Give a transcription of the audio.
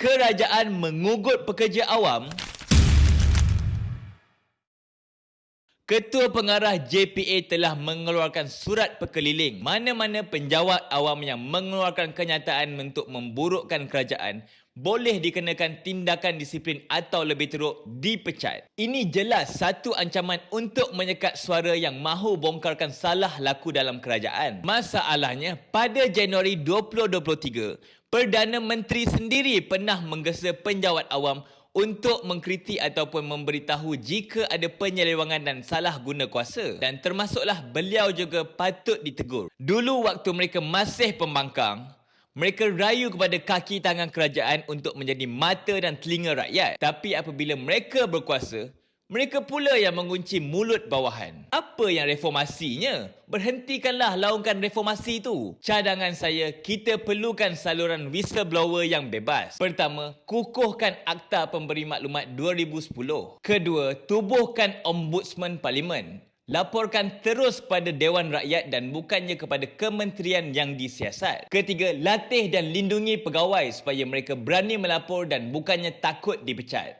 Kerajaan mengugut pekerja awam Ketua Pengarah JPA telah mengeluarkan surat perkeliling mana-mana penjawat awam yang mengeluarkan kenyataan untuk memburukkan kerajaan boleh dikenakan tindakan disiplin atau lebih teruk dipecat. Ini jelas satu ancaman untuk menyekat suara yang mahu bongkarkan salah laku dalam kerajaan. Masalahnya, pada Januari 2023, Perdana Menteri sendiri pernah menggesa penjawat awam untuk mengkritik ataupun memberitahu jika ada penyelewangan dan salah guna kuasa dan termasuklah beliau juga patut ditegur. Dulu waktu mereka masih pembangkang, mereka rayu kepada kaki tangan kerajaan untuk menjadi mata dan telinga rakyat. Tapi apabila mereka berkuasa, mereka pula yang mengunci mulut bawahan. Apa yang reformasinya? Berhentikanlah laungkan reformasi itu. Cadangan saya, kita perlukan saluran whistleblower yang bebas. Pertama, kukuhkan Akta Pemberi Maklumat 2010. Kedua, tubuhkan Ombudsman Parlimen. Laporkan terus kepada Dewan Rakyat dan bukannya kepada kementerian yang disiasat. Ketiga, latih dan lindungi pegawai supaya mereka berani melapor dan bukannya takut dipecat.